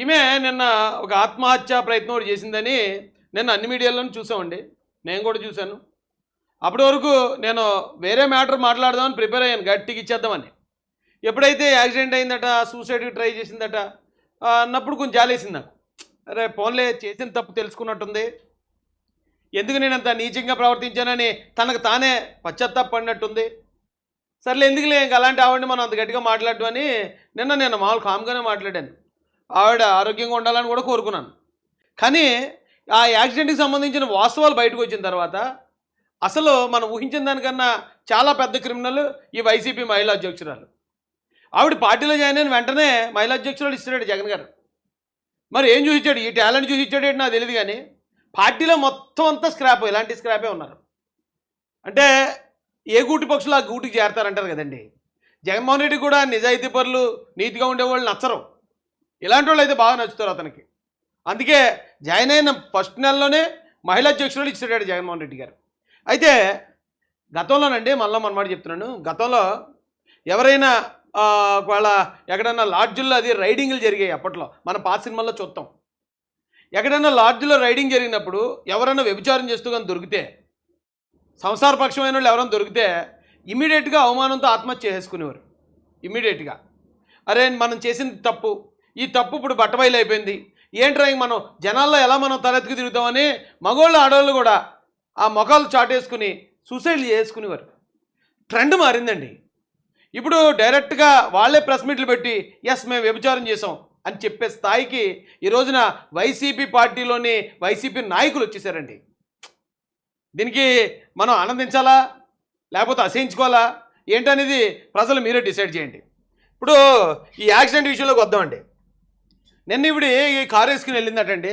ఈమె నిన్న ఒక ఆత్మహత్య ప్రయత్నం ఒకటి చేసిందని నిన్న అన్ని మీడియాలోనూ చూసామండి. నేను కూడా చూశాను. అప్పటి వరకు నేను వేరే మ్యాటర్ మాట్లాడదామని ప్రిపేర్ అయ్యాను. గట్టికి ఇచ్చేద్దామని. ఎప్పుడైతే యాక్సిడెంట్ అయిందట సూసైడ్కి ట్రై చేసిందట అన్నప్పుడు కొంచెం జాలేసింది నాకు. అరే ఫోన్లే చేసిన తప్పు తెలుసుకున్నట్టుంది. ఎందుకు నేను అంత నీచంగా ప్రవర్తించానని తనకు తానే పశ్చాత్తాపడినట్టుంది. సర్లే ఎందుకులే ఇంక అలాంటి ఆవిడని మనం అంత గట్టిగా మాట్లాడటం అని నిన్న నేను మామూలు కామ్గానే మాట్లాడాను. ఆవిడ ఆరోగ్యంగా ఉండాలని కూడా కోరుకున్నాను. కానీ ఆ యాక్సిడెంట్కి సంబంధించిన వాస్తవాలు బయటకు వచ్చిన తర్వాత అసలు మనం ఊహించిన దానికన్నా చాలా పెద్ద క్రిమినల్ ఈ వైసీపీ మహిళా అధ్యక్షురాలు. ఆవిడ పార్టీలో జాయిన్ అయిన వెంటనే మహిళా అధ్యక్షురాలు ఇస్తున్నాడు జగన్ గారు. మరి ఏం చూపించాడు ఈ టాలెంట్ చూసిచ్చాడు నాకు తెలియదు కానీ పార్టీలో మొత్తం అంతా స్క్రాప్ ఇలాంటి స్క్రాపే ఉన్నారు. అంటే ఏ గూటి పక్షులు ఆ గూటికి చేరతారంటారు కదండి? జగన్మోహన్ రెడ్డి కూడా నిజాయితీ పరులు నీతిగా ఉండేవాళ్ళు నచ్చరు. ఇలాంటి వాళ్ళు అయితే బాగా నచ్చుతారు అతనికి. అందుకే జాయిన్ అయిన ఫస్ట్ నెలలోనే మహిళా అధ్యక్షురాలు ఇచ్చాడు జగన్మోహన్ రెడ్డి గారు. అయితే గతంలోనండి మళ్ళీ మనమాట చెప్తున్నాను. గతంలో ఎవరైనా ఒకవేళ ఎక్కడైనా లాడ్జుల్లో అది రైడింగ్లు జరిగాయి అప్పట్లో. మన పాత సినిమాల్లో చూస్తాం ఎక్కడైనా లాడ్జ్లో రైడింగ్ జరిగినప్పుడు ఎవరైనా వ్యభిచారం చేస్తూ కానీ దొరికితే సంసారపక్షమైన వాళ్ళు ఎవరైనా దొరికితే ఇమీడియట్గా అవమానంతో ఆత్మహత్య చేసుకునేవారు ఇమీడియట్గా అరే మనం చేసింది తప్పు. ఈ తప్పు ఇప్పుడు బట్టబయలు అయిపోయింది. ఏంట్రా మనం? జనాల్లో ఎలా మనం తలెత్తుకు తిరుగుతామని మగోళ్ళు ఆడవాళ్ళు కూడా ఆ మొఖాలు చాటేసుకుని సూసైడ్లు చేసుకునేవారు. ట్రెండ్ మారిందండి. ఇప్పుడు డైరెక్ట్గా వాళ్ళే ప్రెస్ మీట్లు పెట్టి ఎస్ మేము వ్యభిచారం చేసాం అని చెప్పే స్థాయికి ఈ రోజున వైసీపీ పార్టీలోని వైసీపీ నాయకులు వచ్చేసారండి. దీనికి మనం ఆనందించాలా? లేకపోతే అసహించుకోవాలా? ఏంటనేది ప్రజలు మీరే డిసైడ్ చేయండి. ఇప్పుడు ఈ యాక్సిడెంట్ విషయంలోకి వద్దామండి. నిన్న ఇప్పుడు ఈ కారు వేసుకుని వెళ్ళిందటండి?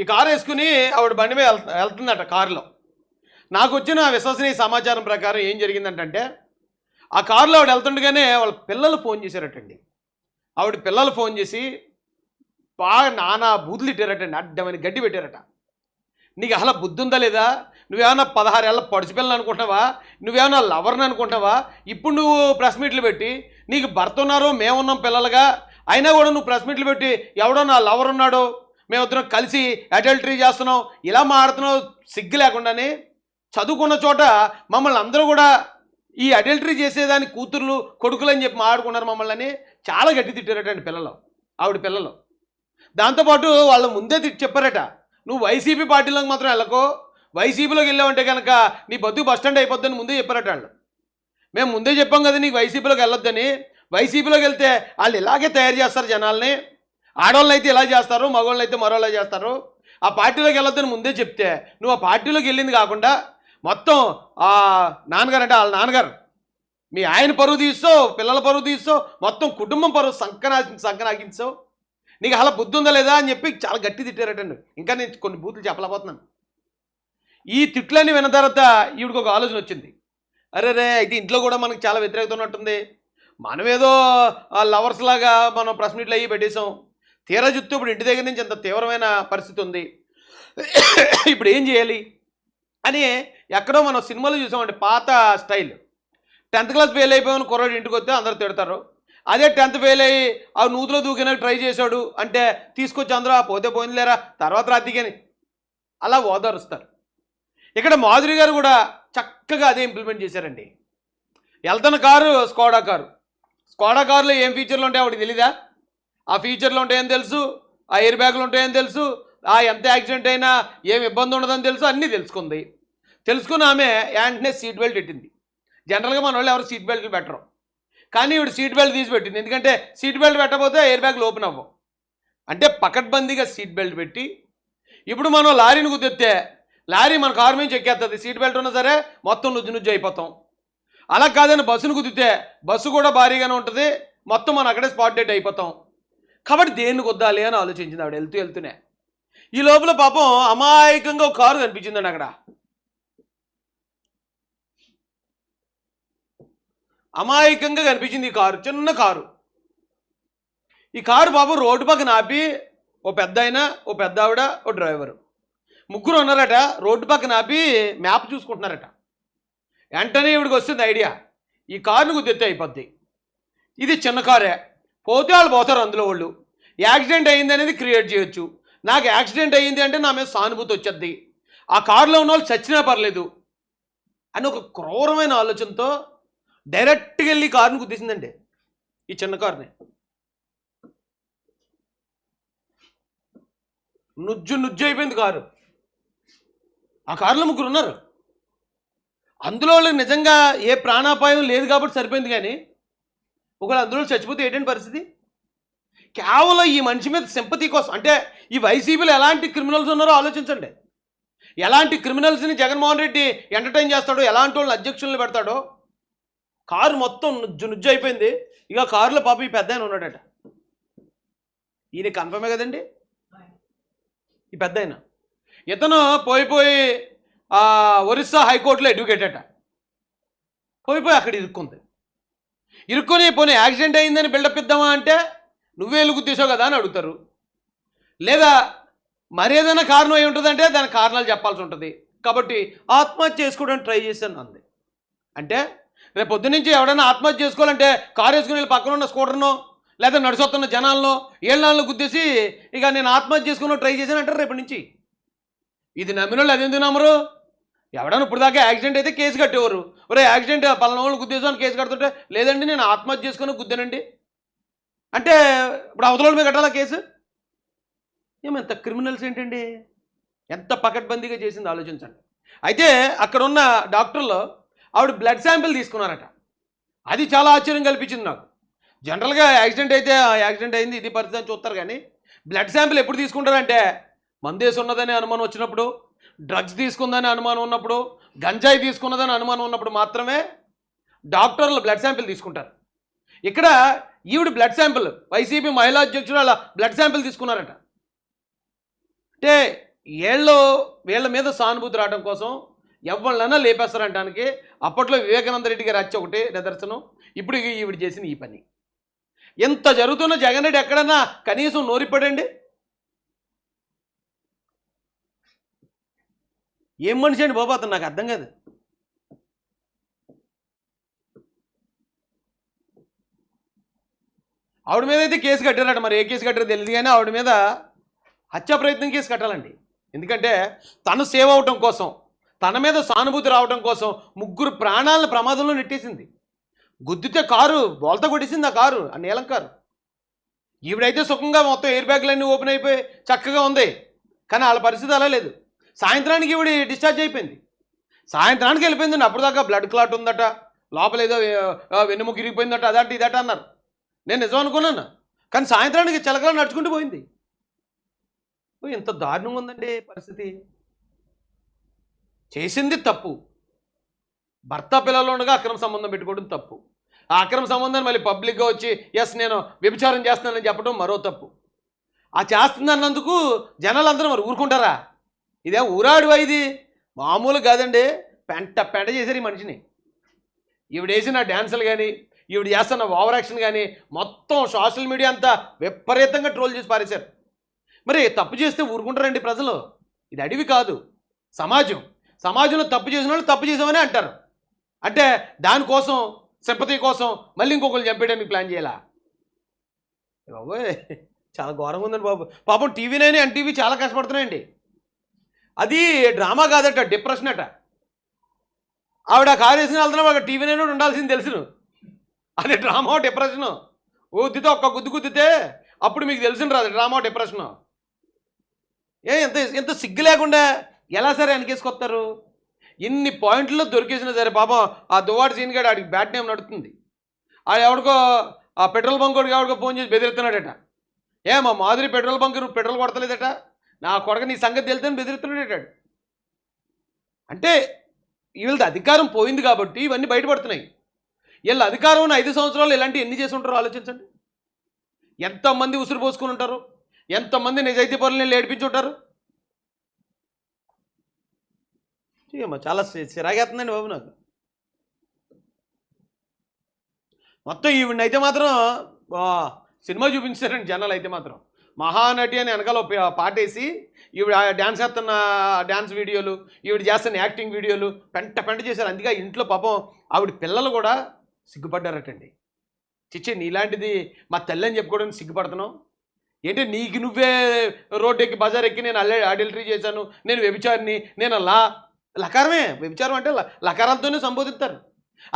ఈ కారు వేసుకుని ఆవిడ బండి మీద వెళ్తుందట కారులో. నాకు వచ్చిన విశ్వసనీయ సమాచారం ప్రకారం ఏం జరిగిందంటే ఆ కారులో ఆవిడ వెళ్తుండగానే వాళ్ళ పిల్లలు ఫోన్ చేశారటండి. ఆవిడ పిల్లలు ఫోన్ చేసి బాగా నానా బూతులు ఇట్టారటండి అడ్డమని గడ్డి పెట్టారట. నీకు అసలు బుద్ధి ఉందా లేదా? నువ్వేమన్నా పదహారేళ్ళ పడిచిపిల్లని అనుకుంటున్నావా? నువ్వేమన్నా లవర్ని అనుకుంటున్నావా? ఇప్పుడు నువ్వు ప్రెస్ మీట్లు పెట్టి నీకు భర్త ఉన్నారు మేమున్నాం పిల్లలుగా అయినా కూడా నువ్వు ప్రెస్ మీట్లు పెట్టి ఎవడో నా లవర్ ఉన్నాడు మేమిద్దరం కలిసి అడల్టరీ చేస్తున్నాం ఇలా మాడుతున్నావు సిగ్గు లేకుండానే. చదువుకున్న చోట మమ్మల్ని అందరూ కూడా ఈ అడల్టరీ చేసేదాని కూతుర్లు కొడుకులు అని చెప్పి మాడుకున్నారు మమ్మల్ని. చాలా గట్టి తిట్టారటండి పిల్లలు ఆవిడ పిల్లలు. దాంతోపాటు వాళ్ళ ముందే తిట్టి చెప్పారట నువ్వు వైసీపీ పార్టీలోకి మాత్రం వెళ్ళకో వైసీపీలోకి వెళ్ళామంటే కనుక నీ బతుకు బస్ స్టాండ్ అయిపోద్దని ముందే చెప్పారట వాళ్ళు. మేము ముందే చెప్పాం కదా నీకు వైసీపీలోకి వెళ్ళొద్దని. వైసీపీలోకి వెళ్తే వాళ్ళు ఇలాగే తయారు చేస్తారు జనాల్ని. ఆడవాళ్ళని అయితే ఇలా చేస్తారు మగవాళ్ళు అయితే మరోలా చేస్తారు. ఆ పార్టీలోకి వెళ్ళొద్దని ముందే చెప్తే నువ్వు ఆ పార్టీలోకి వెళ్ళింది కాకుండా మొత్తం ఆ నాన్నగారు అంటే వాళ్ళ నాన్నగారు మీ ఆయన పరువు తీస్తావు పిల్లల పరువు తీస్తావు మొత్తం కుటుంబం పరువు సంకనా సంకనాగించావు నీకు అలా బుద్ధి ఉందా లేదా అని చెప్పి చాలా గట్టి తిట్టారటండి. ఇంకా నేను కొన్ని బూతులు చెప్పలేకపోతున్నాను. ఈ తిట్లని విన్న తర్వాత ఈవిడికి ఒక ఆలోచన వచ్చింది. అరే రే అయితే ఇంట్లో కూడా మనకి చాలా వ్యతిరేకత ఉన్నట్టుంది. మనమేదో లవర్స్ లాగా మనం ప్రెస్ మీట్లు అయ్యి పెట్టేసాం తీరా జుత్తు ఇప్పుడు ఇంటి దగ్గర నుంచి అంత తీవ్రమైన పరిస్థితి ఉంది. ఇప్పుడు ఏం చేయాలి? అని ఎక్కడో మనం సినిమాలు చూసామండి పాత స్టైల్. టెన్త్ క్లాస్ ఫెయిల్ అయిపోయామని కుర్రాడు ఇంటికి వస్తే అందరూ తిడతారు. అదే టెన్త్ ఫెయిల్ అయ్యి ఆ నూతులో దూకినాక ట్రై చేశాడు అంటే తీసుకొచ్చి అందరూ "ఆ, పోతే పోయింది లేరా తర్వాత రాత్రికని అలా ఓదారుస్తారు. ఇక్కడ మాధురి గారు కూడా చక్కగా అదే ఇంప్లిమెంట్ చేశారండి. వెళ్తున్న కారు స్కోడా కారు. స్కోడా కారులో ఏం ఫీచర్లు ఉంటాయో ఆవిడకి తెలీదా? ఆ ఫీచర్లు ఉంటాయని తెలుసు ఆ ఎయిర్ బ్యాగులు ఉంటాయని తెలుసు ఆ ఎంత యాక్సిడెంట్ అయినా ఏం ఇబ్బంది ఉండదని తెలుసు అన్నీ తెలుసుకుంది. తెలుసుకుని ఆమె వెంటనే సీట్ బెల్ట్ పెట్టింది. జనరల్గా మన వాళ్ళు ఎవరు సీట్ బెల్ట్లు పెట్టరు. కానీ ఇవి సీట్ బెల్ట్ తీసి పెట్టింది. ఎందుకంటే సీట్ బెల్ట్ పెట్టకపోతే ఎయిర్ బ్యాగ్లు ఓపెన్ అవ్వవు. అంటే పకడ్బందీగా సీట్ బెల్ట్ పెట్టి ఇప్పుడు మనం లారీని కుదిరితే లారీ మన కారు మీద ఎక్కేస్తుంది సీట్ బెల్ట్ ఉన్నా సరే మొత్తం నుజ్జు నుజ్జు అయిపోతాం. అలా కాదని బస్సును కుదిరితే బస్సు కూడా భారీగానే ఉంటుంది. మొత్తం మనం అక్కడే స్పాట్ డేట్ అయిపోతాం. కాబట్టి దేన్ని కొద్దాలి అని ఆలోచించింది ఆవిడ. వెళ్తూ వెళ్తూనే. ఈ లోపల పాపం అమాయకంగా ఒక కారు కనిపించిందండి అక్కడ. అమాయకంగా కనిపించింది ఈ కారు. చిన్న కారు. ఈ కారు పాపం రోడ్డు పక్కన ఆపి ఓ పెద్ద ఓ పెద్ద ఆవిడ ఓ డ్రైవరు. ముగ్గురు ఉన్నారట రోడ్డు పక్కన ఆపి మ్యాప్ చూసుకుంటున్నారట. వెంటనే ఇవిడికి వస్తుంది ఐడియా. ఈ కారును గుద్దెత్తే అయిపోద్ది. ఇది చిన్న కారే. పోతే వాళ్ళు పోతారు అందులో వాళ్ళు. యాక్సిడెంట్ అయింది అనేది క్రియేట్ చేయొచ్చు. నాకు యాక్సిడెంట్ అయ్యింది అంటే నా మీద సానుభూతి వచ్చేది ఆ కారులో ఉన్న వాళ్ళు చచ్చినా పర్లేదు అని ఒక క్రూరమైన ఆలోచనతో డైరెక్ట్గా వెళ్ళి కారుని గుద్దేసిందండి. ఈ చిన్న కారుని. నుజ్జు నుజ్జు అయిపోయింది కారు. ఆ కారులో ముగ్గురు ఉన్నారు. అందులో నిజంగా ఏ ప్రాణాపాయం లేదు కాబట్టి సరిపోయింది కానీ ఒకవేళ అందులో చచ్చిపోతే ఏంటంటే పరిస్థితి? కేవలం ఈ మనిషి మీద సింపతి కోసం అంటే ఈ వైసీపీలో ఎలాంటి క్రిమినల్స్ ఉన్నారో ఆలోచించండి. ఎలాంటి క్రిమినల్స్ని జగన్మోహన్ రెడ్డి ఎంటర్టైన్ చేస్తాడో ఎలాంటి వాళ్ళని అధ్యక్షులను పెడతాడో కారు మొత్తం నుజ్జు నుజ్జు అయిపోయింది. ఇక కారులో పాప ఈ పెద్ద ఆయన ఉన్నాడట. ఈయన కన్ఫర్మే కదండి? ఈ పెద్ద ఆయన ఇతను పోయిపోయి ఆ, ఒరిస్సా హైకోర్టులో అడ్వకేట్ అట అక్కడ ఇరుక్కుంది. ఇరుక్కొని పోనీ యాక్సిడెంట్ అయిందని బిల్డప్ ఇద్దామా అంటే నువ్వే ఎలుగుతీసావు కదా అని అడుగుతారు. లేదా మరేదైనా కారణం అయి ఉంటుందంటే దాని కారణాలు చెప్పాల్సి ఉంటుంది. కాబట్టి ఆత్మహత్య చేసుకోవడానికి ట్రై చేశాను అంది. అంటే రేపు పొద్దు నుంచి ఎవడైనా ఆత్మహత్య చేసుకోవాలంటే కారు వేసుకుని వెళ్ళి పక్కన ఉన్న స్కూటర్నో లేదా నడుచొస్తున్న జనాల్లో ఏళ్ళ గుద్దేసి ఇక నేను ఆత్మహత్య చేసుకుని ట్రై చేశాను అంటారు రేపటి నుంచి. ఇది నమ్మిన వాళ్ళు అదెందుకు నమ్మరు? ఎవడన్నా ఇప్పుడు దాకా యాక్సిడెంట్ అయితే కేసు కట్టేవారు. ఒరే యాక్సిడెంట్ పలానా వాళ్ళు గుద్దేసాను కేసు కడుతుంటే లేదండి నేను ఆత్మహత్య చేసుకుని గుద్దానండి. అంటే ఇప్పుడు అవతల మీద కట్టాలా కేసు? ఏమంత క్రిమినల్స్ ఏంటండి? ఎంత పకడ్బందీగా చేసింది ఆలోచించండి. అయితే అక్కడ ఉన్న డాక్టర్లు ఆవిడ బ్లడ్ శాంపిల్ తీసుకున్నారట. అది చాలా ఆశ్చర్యం కల్పించింది నాకు. జనరల్గా యాక్సిడెంట్ అయితే ఆ యాక్సిడెంట్ అయింది ఇది పరిస్థితి అని చూస్తారు కానీ బ్లడ్ శాంపిల్ ఎప్పుడు తీసుకుంటారంటే మందేసి ఉన్నదని అనుమానం వచ్చినప్పుడు డ్రగ్స్ తీసుకుందని అనుమానం ఉన్నప్పుడు గంజాయి తీసుకున్నదని అనుమానం ఉన్నప్పుడు మాత్రమే డాక్టర్లు బ్లడ్ శాంపిల్ తీసుకుంటారు. ఇక్కడ ఈవిడ బ్లడ్ శాంపిల్ వైసీపీ మహిళా అధ్యక్షుడు అలా బ్లడ్ శాంపిల్ తీసుకున్నారట. అంటే వీళ్ళు వీళ్ళ మీద సానుభూతి రావడం కోసం ఎవళ్ళైనా లేపేస్తారంటానికి అప్పట్లో వివేకానంద రెడ్డి గారు వచ్చి ఒకటి నిదర్శనం. ఇప్పుడు ఈవిడ చేసిన ఈ పని. ఎంత జరుగుతున్న జగన్ రెడ్డి ఎక్కడన్నా కనీసం నోరిపడండి ఏం మనిషి అండి బాబు అతను? నాకు అర్థం కాదు. ఆవిడ మీద అయితే కేసు కట్టారట మరి. ఏ కేసు కట్టారో తెలియదు కానీ ఆవిడ మీద హత్యా ప్రయత్నం కేసు కట్టాలండి. ఎందుకంటే తను సేవ్ అవటం కోసం తన మీద సానుభూతి రావడం కోసం ముగ్గురు ప్రాణాలను ప్రమాదంలో నెట్టేసింది. గుద్దితే కారు బోల్త కొట్టేసింది ఆ కారు ఆ నీలం కారు. ఈవిడైతే సుఖంగా మొత్తం ఎయిర్ బ్యాగ్లన్నీ ఓపెన్ అయిపోయి చక్కగా ఉంది. కానీ వాళ్ళ పరిస్థితి అలా లేదు. సాయంత్రానికి ఇవి డిశ్చార్జ్ అయిపోయింది. సాయంత్రానికి వెళ్ళిపోయిందండి అప్పుడు దాకా బ్లడ్ క్లాట్ ఉందట లోపల ఏదో ఆ, ఇరిగిపోయిందట అదట ఇదట అన్నారు. నేను నిజం అనుకున్నాను. కానీ సాయంత్రానికి చిలకలు నడుచుకుంటూ పోయింది. ఓ, ఎంత దారుణంగా ఉందండి పరిస్థితి. చేసింది తప్పు. భర్త పిల్లలు ఉండగా అక్రమ సంబంధం పెట్టుకోవడం తప్పు. ఆ అక్రమ సంబంధాన్ని మళ్ళీ పబ్లిక్గా వచ్చి ఎస్ నేను వ్యభిచారం చేస్తున్నానని చెప్పడం మరో తప్పు. ఆ చేస్తుందన్నందుకు జనాలు అందరూ మరి ఊరుకుంటారా? ఇదే ఊరాడు ఇది? మామూలు కాదండి. పెంట పెంట చేశారు ఈ మనిషిని. ఈవిడ వేసిన డ్యాన్సులు కానీ ఈవిడ చేస్తున్న ఓవర్ యాక్షన్ కానీ మొత్తం సోషల్ మీడియా అంతా విపరీతంగా ట్రోల్ చేసి పారేశారు. మరి తప్పు చేస్తే ఊరుకుంటారండి ప్రజలు. ఇది అడవి కాదు సమాజం. సమాజంలో తప్పు చేసిన వాళ్ళు తప్పు చేసామని అంటారు. అంటే దానికోసం సింపతి కోసం మళ్ళీ ఇంకొకరు చంపేయడానికి ప్లాన్ చేయాలా? బాబోయ్ చాలా ఘోరంగా ఉందండి బాబు. పాపం టీవీ నైన్ ఎన్టీవీ చాలా కష్టపడుతున్నాయండి. అది డ్రామా కాదట డిప్రెషన్ అట. ఆవిడ కారు వేసిన వెళ్తున్నా ఒక టీవీ నేను ఉండాల్సింది తెలుసును. అది డ్రామా డిప్రెషన్. గుద్దితే ఒక్క గుద్దు గుద్దితే అప్పుడు మీకు తెలిసిన రాదు డ్రామా డిప్రెషన్. ఏ ఎంత ఎంత సిగ్గు లేకుండా ఎలా సరే వెనకేసుకొస్తారు? ఎన్ని పాయింట్లు దొరికేసినా సరే పాపం ఆ దువాడు సీన్ గడు ఆడికి బ్యాట్ నేమ్ నడుతుంది ఆ ఎవడికో ఆ పెట్రోల్ బంక్ ఎవడికో ఫోన్ చేసి బెదిరిస్తున్నాడట. ఏ మా మాదిరి పెట్రోల్ బంక్ నువ్వు పెట్రోల్ కొడతలేదట? నా కొడక నీ సంగతి తెలుతుందని బెదిరిస్తున్నాడట అంటే వీళ్ళది అధికారం పోయింది కాబట్టి ఇవన్నీ బయటపడుతున్నాయి. వీళ్ళ అధికారం ఉన్న ఐదు సంవత్సరాలు ఇలాంటివి ఎన్ని చేసి ఉంటారో ఆలోచించండి. ఎంతమంది ఉసురు పోసుకుని ఉంటారు? ఎంతమంది నిజాయితీ పనులు ఏడిపించి ఉంటారు? ఏమో చాలా చిరాగేస్తుందండి బాబు నాకు. మొత్తం ఈవిడ అయితే మాత్రం సినిమా చూపించారండి జనాలు అయితే మాత్రం. మహానటి అని వెనకాల పాటేసి ఈవిడ డ్యాన్స్ చేస్తున్న డ్యాన్స్ వీడియోలు ఈవిడ చేస్తున్న యాక్టింగ్ వీడియోలు పెంట పెంట చేశారు. అందుకే ఇంట్లో పాపం ఆవిడ పిల్లలు కూడా సిగ్గుపడ్డారటండి. చిచ్చి నీలాంటిది మా తల్లి అని చెప్పుకోవడానికి సిగ్గుపడుతున్నావు? ఏంటి నీకు నువ్వే రోడ్ ఎక్కి బజార్ ఎక్కి నేను అల్లె అడల్టరీ చేశాను నేను వ్యభిచారిని నేను లా లకారమే. వ్యభిచారం అంటే లకారాలతోనే సంబోధిస్తారు.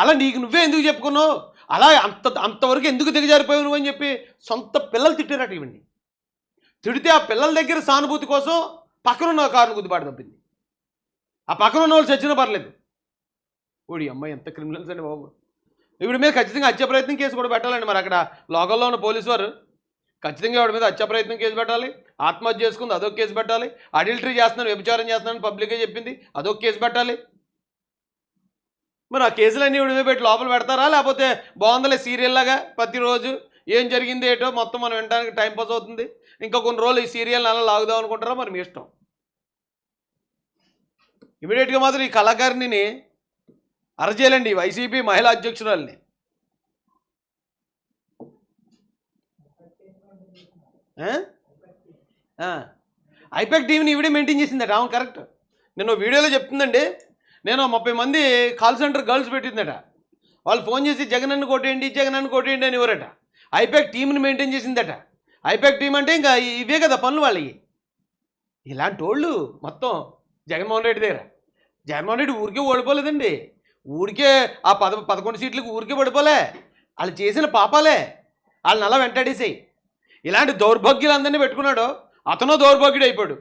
అలా నీకు నువ్వే ఎందుకు చెప్పుకున్నావు? అలా అంత అంతవరకు ఎందుకు దిగజారిపోయావు నువ్వు అని చెప్పి సొంత పిల్లలు తిట్టారట ఇవన్నీ తిడితే ఆ పిల్లల దగ్గర సానుభూతి కోసం పక్కన ఉన్న కారును గుద్దుబాటు తప్పింది. ఆ పక్కన ఉన్న వాళ్ళు చచ్చినా పర్లేదు. ఓడి అమ్మాయి ఎంత క్రిమినల్స్ అండి బాబు. ఇవిడి మీద ఖచ్చితంగా హత్య ప్రయత్నం కేసు కూడా పెట్టాలండి మరి అక్కడ. లోకల్లో ఉన్న పోలీసు వారు ఖచ్చితంగా ఆవిడ మీద హత్య ప్రయత్నం కేసు పెట్టాలి. ఆత్మహత్య చేసుకుంది అదొక కేసు పెట్టాలి. అడిల్టరీ చేస్తున్నాను వ్యభిచారం చేస్తున్నాను పబ్లిక్గా చెప్పింది అదొక కేసు పెట్టాలి. మరి ఆ కేసులన్నీ ఇవిడి పెట్టి లోపల పెడతారా? లేకపోతే బాగుందలే సీరియల్ లాగా ప్రతిరోజు ఏం జరిగింది ఏటో మొత్తం మనం వినడానికి టైం పాస్ అవుతుంది. ఇంకా కొన్ని రోజులు ఈ సీరియల్ అలా లాగుదాం అనుకుంటారా? మరి మీ ఇష్టం. ఇమీడియట్గా మాత్రం ఈ కళాకారిణిని అరచేయాలండి వైసీపీ మహిళా అధ్యక్షురాలని. ఐపాక్ టీవీని ఈవిడే మెయింటైన్ చేసిందట అవును కరెక్ట్. నేను వీడియోలో చెప్తుందండి నేను ముప్పై మంది కాల్ సెంటర్ గర్ల్స్ పెట్టిందట. వాళ్ళు ఫోన్ చేసి జగన్ అన్న కొట్టేయండి జగన్ అన్న కొట్టేయండి అని ఎవరట. ఐపాక్ టీంని మెయింటైన్ చేసిందట. ఐపాక్ టీం అంటే ఇంకా ఇవే కదా పనులు వాళ్ళవి ఇలాంటి వాళ్ళు మొత్తం జగన్మోహన్ రెడ్డి దగ్గర. జగన్మోహన్ రెడ్డి ఊరికే ఓడిపోలేదండి. ఊరికే ఆ పద పదకొండు సీట్లకు ఊరికే పడిపోలే. వాళ్ళు చేసిన పాపాలే. వాళ్ళని అలా వెంటాడేసాయి. ఇలాంటి దౌర్భాగ్యులందరినీ పెట్టుకున్నాడు అతను దౌర్భాగ్యుడు అయిపోయాడు